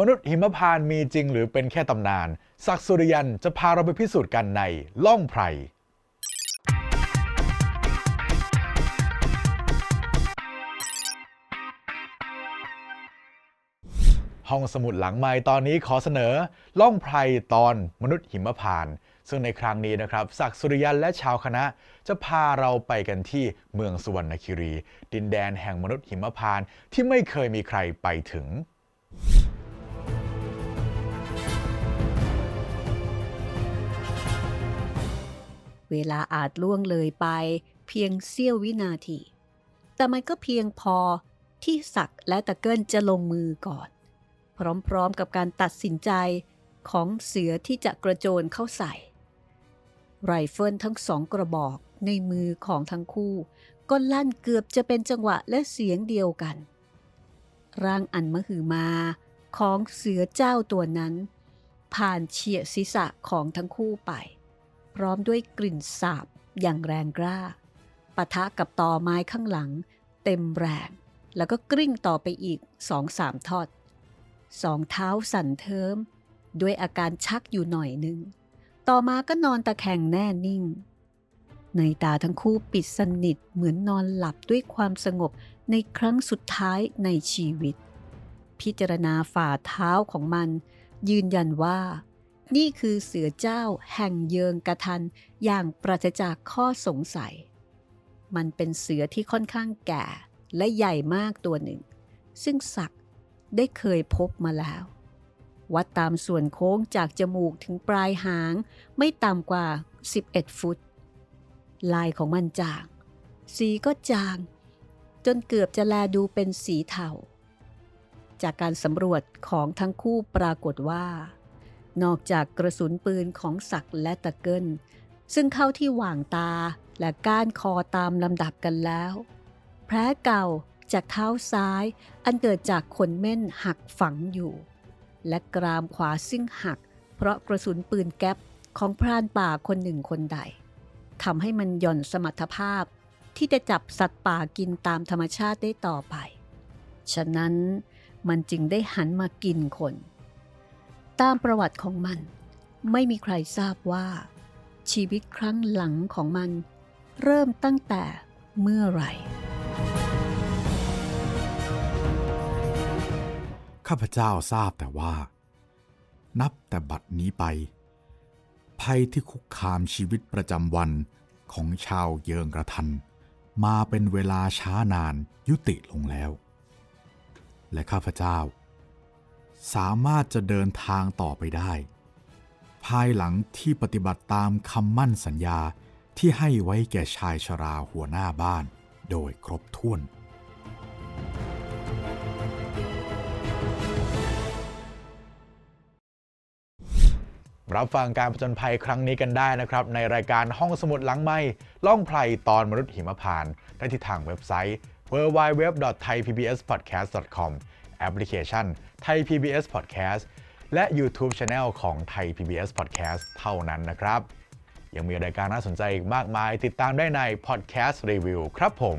มนุษย์หิมพานต์มีจริงหรือเป็นแค่ตำนาน ศักสุริยันจะพาเราไปพิสูจน์กันในล่องไพร ห้องสมุดหลังไม้ตอนนี้ขอเสนอ ล่องไพรตอนมนุษย์หิมพานต์ซึ่งในครั้งนี้นะครับศักสุริยันและชาวคณะ จะพาเราไปกันที่เมืองสุวรรณคีรี ดินแดนแห่งมนุษย์หิมพานต์ที่ไม่เคยมีใครไปถึง เวลาอาจล่วงเลยไป เพียงเสี้ยววินาที แต่มันก็เพียงพอที่ศักและตะเกิลจะลงมือก่อน พร้อมๆกับการตัดสินใจของเสือที่จะกระโจนเข้าใส่ ไรเฟิลทั้งสองกระบอกในมือของทั้งคู่ ก็ลั่นเกือบจะเป็นจังหวะและเสียงเดียวกัน ร่างอันมหือมาของเสือเจ้าตัวนั้น ผ่านเฉียดศีรษะของทั้งคู่ไป พร้อมด้วยกลิ่นสาบอย่างแรงกล้าปะทะกับตอไม้ข้างหลัง เต็มแรง แล้วก็กริ้งต่อไปอีกสองสามทอด สองเท้าสั่นเทิม ด้วยอาการชักอยู่หน่อยหนึ่งต่อมาก็นอนตะแคงแน่นิ่ง ในตาทั้งคู่ปิดสนิทเหมือนนอนหลับด้วยความสงบในครั้งสุดท้ายในชีวิต พิจารณาฝ่าเท้าของมัน ยืนยันว่า นี่คือเสือเจ้าแห่งเยิงกระทันอย่างปราศจากข้อสงสัย มันเป็นเสือที่ค่อนข้างแก่และใหญ่มากตัวหนึ่ง ซึ่งศักได้เคยพบมาแล้ว วัดตามส่วนโค้งจากจมูกถึงปลายหางไม่ต่ำกว่า 11 ฟุต ลายของมันจาง สีก็จาง จนเกือบจะแลดูเป็นสีเทาจากการสำรวจของทั้งคู่ปรากฏว่า นอกจากกระสุนปืนของศักและตะเกิลซึ่งเข้าที่หว่างตาและก้านคอตามลำดับกันแล้ว แผลเก่าจากเท้าซ้ายอันเกิดจากขนเม่นหักฝังอยู่ และกรามขวาซึ่งหัก เพราะกระสุนปืนแก๊ปของพรานป่าคนหนึ่งคนใดทำให้มันหย่อนสมรรถภาพที่จะจับสัตว์ป่ากินตามธรรมชาติได้ต่อไป ฉะนั้นมันจึงได้หันมากินคน ตามประวัติของมัน ไม่มีใครทราบว่า ชีวิตครั้งหลังของมัน เริ่มตั้งแต่เมื่อไหร่ ข้าพเจ้าทราบแต่ว่า นับแต่บัดนี้ไป ภัยที่คุกคามชีวิตประจำวันของชาวเยิงกระทัน มาเป็นเวลาช้านานยุติลงแล้ว และข้าพเจ้า สามารถจะเดินทางต่อไปได้ ภายหลังที่ปฏิบัติตามคำมั่นสัญญาที่ให้ไว้แก่ชายชราหัวหน้าบ้านโดยครบถ้วน รับฟังการผจญภัยครั้งนี้กันได้นะครับ ในรายการห้องสมุดหลังไม้ล่องไพรตอนมนุษย์หิมพานต์ได้ที่ทางเว็บไซต์ www.thaipbspodcast.com แอป พลิเคชันไทย PBS Podcast และ YouTube Channel ของไทย PBS Podcast เท่านั้นนะครับ ยังมีรายการน่าสนใจอีกมากมาย ติดตามได้ใน Podcast Review ครับผม